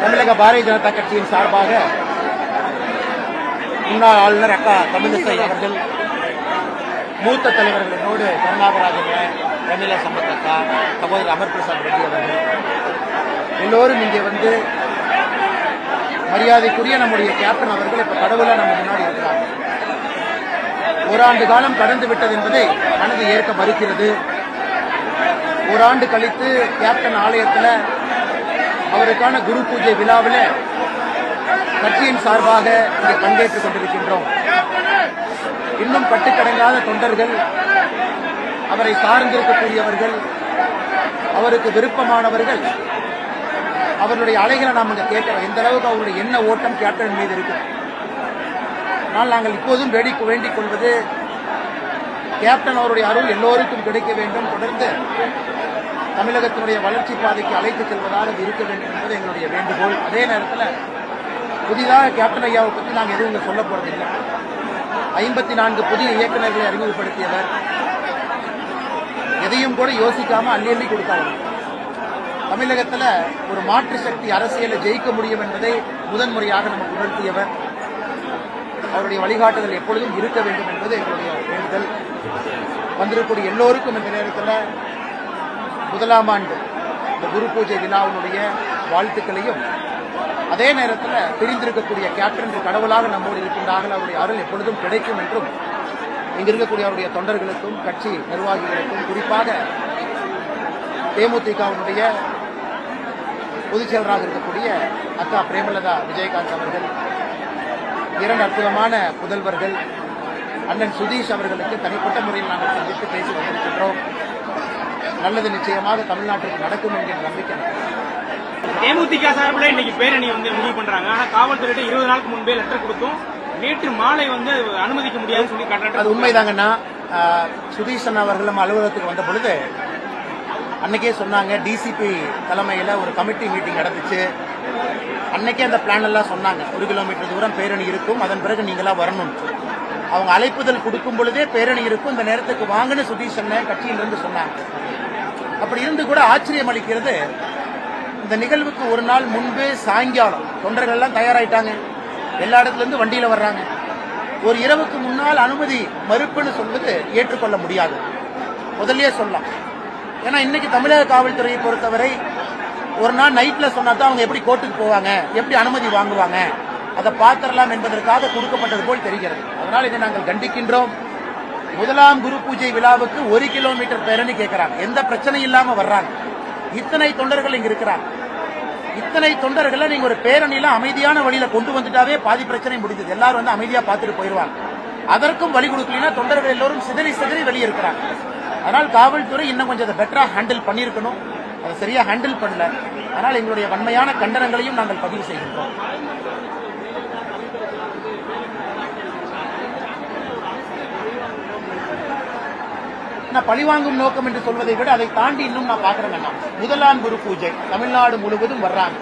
தமிழக பாரதிய ஜனதா கட்சியின் சார்பாக முன்னாள் ஆளுநர் அக்கா தமிழிசை அவர்கள் மூத்த தலைவர்களோடு கருணாகராஜன் எம்எல்ஏ சம்பத் அக்கா சகோதரர் அமர் பிரசாத் ரெட்டி அவர்கள் எல்லோரும் இங்கே வந்து மரியாதைக்குரிய நம்முடைய கேப்டன் அவர்கள் இப்ப கடவுளா நம்ம முன்னாடி இருக்கிறாங்க. ஓராண்டு காலம் கடந்து விட்டது என்பதை மனது ஏற்க மறுக்கிறது. ஓராண்டு கழித்து கேப்டன் ஆலயத்தில் அவருக்கான குரு பூஜை விழாவில் கட்சியின் சார்பாக இங்கே பங்கேற்றுக் கொண்டிருக்கின்றோம். இன்னும் கட்டுக்கடங்காத தொண்டர்கள் அவரை சார்ந்திருக்கக்கூடியவர்கள் அவருக்கு விருப்பமானவர்கள் அவருடைய அலைகளை நாம் இங்கே கேட்கிறோம் எந்த அளவுக்கு அவருடைய என்ன ஓட்டம் கேப்டன் மீது இருக்கு. ஆனால் நாங்கள் இப்போதும் வேடிக் வேண்டிக் கொள்வது கேப்டன் அவருடைய அருள் எல்லோருக்கும் கிடைக்க வேண்டும். தொடர்ந்து தமிழகத்தினுடைய வளர்ச்சி பாதைக்கு அழைத்து செல்வதாக இருக்க வேண்டும் என்பது எங்களுடைய வேண்டுகோள். அதே நேரத்தில் புதிதாக கேப்டன் ஐயாவை பற்றி நாங்கள் எதுவும் இங்க சொல்ல போறதில்லை. ஐம்பத்தி நான்கு புதிய இயக்குநர்களை அறிமுகப்படுத்தியவர். எதையும் கூட யோசிக்காம அள்ளி அள்ளி கொடுத்தாங்க ஒரு மாற்று சக்தி அரசியலை ஜெயிக்க முடியும் என்பதை முதன்முறையாக நமக்கு உணர்த்தியவர். அவருடைய வழிகாட்டுதல் எப்பொழுதும் இருக்க வேண்டும் என்பது எங்களுடைய வேண்டுதல். வந்திருக்கக்கூடிய எல்லோருக்கும் இந்த நேரத்தில் முதலாம் ஆண்டு இந்த குரு பூஜை விழாவினுடைய வாழ்த்துக்களையும் அதே நேரத்தில் பிரிந்திருக்கக்கூடிய கேப்டன் கடவுளாக நம்மோடு இருக்கின்றார்கள். அவருடைய அருள் எப்பொழுதும் கிடைக்கும் என்றும் இங்கு இருக்கக்கூடிய அவருடைய தொண்டர்களுக்கும் கட்சி நிர்வாகிகளுக்கும் குறிப்பாக தேமுதிகவினுடைய பொதுச் செயலராக இருக்கக்கூடிய அக்கா பிரேமலதா விஜயகாந்த் அவர்கள் இரண்டு அற்புதமான புதல்வர்கள் அண்ணன் சுதீஷ் அவர்களுக்கு தனிப்பட்ட முறையில் நாங்கள் சந்தித்து பேசி வந்திருக்கின்றோம். நல்லது நிச்சயமாக தமிழ்நாட்டிற்கு நடக்கும் என்கிற நம்பிக்கை. தேமுதிக சார்பில் இன்னைக்கு பேரணி வந்து முடிவு பண்றாங்க. ஆனா காவல்துறையிட்ட இருபது நாளுக்கு முன்பே லெட்டர் கொடுத்தோம். நேற்று மாலை வந்து அனுமதிக்க முடியாதுன்னு சொல்லி அது கட்டணம் உண்மைதாங்கண்ணா. ஆஹ், சுதீஷன் அவர்கள் நம்ம அலுவலகத்துக்கு வந்த பொழுது அன்னைக்கே சொன்னாங்க டிசிபி தலைமையில் ஒரு கமிட்டி மீட்டிங் நடந்துச்சு. அன்னைக்கே அந்த பிளான் எல்லாம் சொன்னாங்க. ஒரு கிலோமீட்டர் தூரம் பேரணி இருக்கும் அதன் பிறகு நீங்களா வரணும். அவங்க அழைப்புதல் கொடுக்கும் பொழுதே பேரணி இருக்கும். இந்த நேரத்துக்கு வாங்கன்னு சுதீஷன் கட்சியிலிருந்து சொன்னாங்க. அப்படி இருந்து கூட ஆச்சரியம் அளிக்கிறது. இந்த நிகழ்வுக்கு ஒரு நாள் முன்பே சாயங்காலம். தொண்டர்கள் எல்லாம் தயாராயிட்டாங்க. எல்லா இடத்துல இருந்து வண்டியில வர்றாங்க. ஒரு இரவுக்கு முன்னால் அனுமதி மறுப்புன்னு சொல்வது ஏற்றுக்கொள்ள முடியாது. முதல்லயே சொல்லலாம். ஏன்னா இன்னைக்கு தமிழக காவல்துறையை பொறுத்தவரை ஒரு நாள் நைட்ல சொன்னா தான் அவங்க எப்படி கோர்ட்டுக்கு போவாங்க எப்படி அனுமதி வாங்குவாங்க அதை பார்த்திடலாம் என்பதற்காக கொடுக்கப்பட்டது போல் தெரிகிறது. அதனால் இதை நாங்கள் கண்டிக்கின்றோம். முதலாம் குரு பூஜை விழாவுக்கு ஒரு கிலோமீட்டர் பேரணி கேட்கிறாங்க எந்த பிரச்சனையும் இல்லாம வர்றாங்க. இத்தனை தொண்டர்கள் இங்க இருக்கிறாங்க. இத்தனை தொண்டர்களை நீங்க ஒரு பேரணியில அமைதியான வழியில கொண்டு வந்துட்டாவே பாதி பிரச்சனை முடிஞ்சது. எல்லாரும் வந்து அமைதியா பார்த்துட்டு போயிடுவாங்க அதற்கும் வழி கொடுக்கலாம் தொண்டர்கள் எல்லோரும் சிதறி சிதறி வெளியே இருக்கிறாங்க. அதனால் காவல்துறை இன்னும் கொஞ்சம் அதை பெட்டரா ஹேண்டில் பண்ணியிருக்கணும். அதை சரியா ஹேண்டில் பண்ணல. அதனால் எங்களுடைய வன்மையான கண்டனங்களையும் நாங்கள் பதிவு செய்கின்றோம். நான் பழிவாங்கும் நோக்கம் என்று சொல்வதை விட அதை தாண்டி இன்னும் நான் பாக்குறேன் முதலாம் குரு பூஜை. தமிழ்நாடு முழுவதும் வர்றாங்க.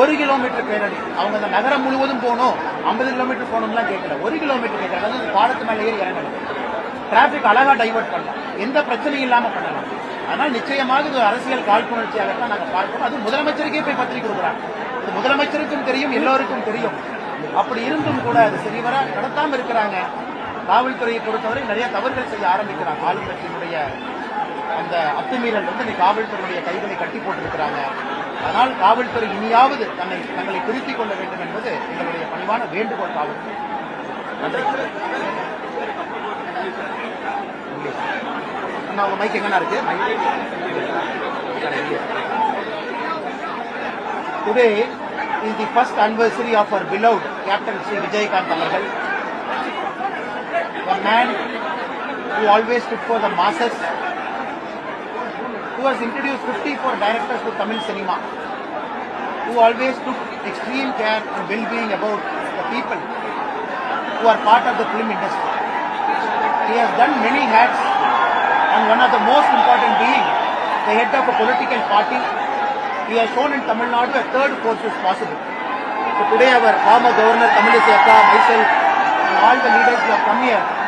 ஒரு கிலோமீட்டர் பேரணி அவங்க அந்த நகரம் முழுவதும் போகணும். ஐம்பது கிலோமீட்டர் போகணும்லாம் கேட்கல. ஒரு கிலோமீட்டர் கேட்கறாங்க அது பாலத்து மேலே ஏறி இறங்கணும் டிராபிக் அழகா டைவர்ட் பண்ணலாம். எந்த பிரச்சனையும் இல்லாம பண்ணலாம். ஆனால் நிச்சயமாக இது அரசியல் காழ்ப்புணர்ச்சியாகத்தான் நாங்க பார்க்கிறோம். அது முதலமைச்சருக்கே போய் பத்திரிக்கை கொடுக்குறாங்க. இது முதலமைச்சருக்கும் தெரியும் எல்லோருக்கும் தெரியும். அப்படி இருந்தும் கூட அது சரிவர நடத்தாம இருக்கிறாங்க. காவல்துறையை பொறுத்தவரை நிறைய தவறுகள் செய்ய ஆரம்பிக்கிறாங்க. ஆளுங்கட்சியினுடைய அந்த அத்துமீறல் வந்து இன்னைக்கு காவல்துறையுடைய கைகளை கட்டி போட்டிருக்கிறாங்க. அதனால் காவல்துறை இனியாவது தன்னை தங்களை திருத்திக் கொள்ள வேண்டும் என்பது எங்களுடைய பணிவான வேண்டுகோள் காவல்துறை. நன்றி. அண்ணா உங்க மைக் எங்கண்ணா இருக்கு? Today is the first anniversary of our beloved captain Shri Vijayakanth அவர்கள். Man who always stood for the masses, who has introduced 54 directors to Tamil cinema, who always took extreme care and well-being about the people who are part of the film industry. He has done many hats and one of the most important being the head of a political party. He has shown in Tamil Nadu a third course is possible. So today our former governor Tamilisai myself and all the leaders who have come here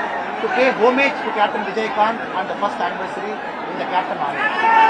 to pay homage to Captain Vijay Kant on the first anniversary in the Captain Army.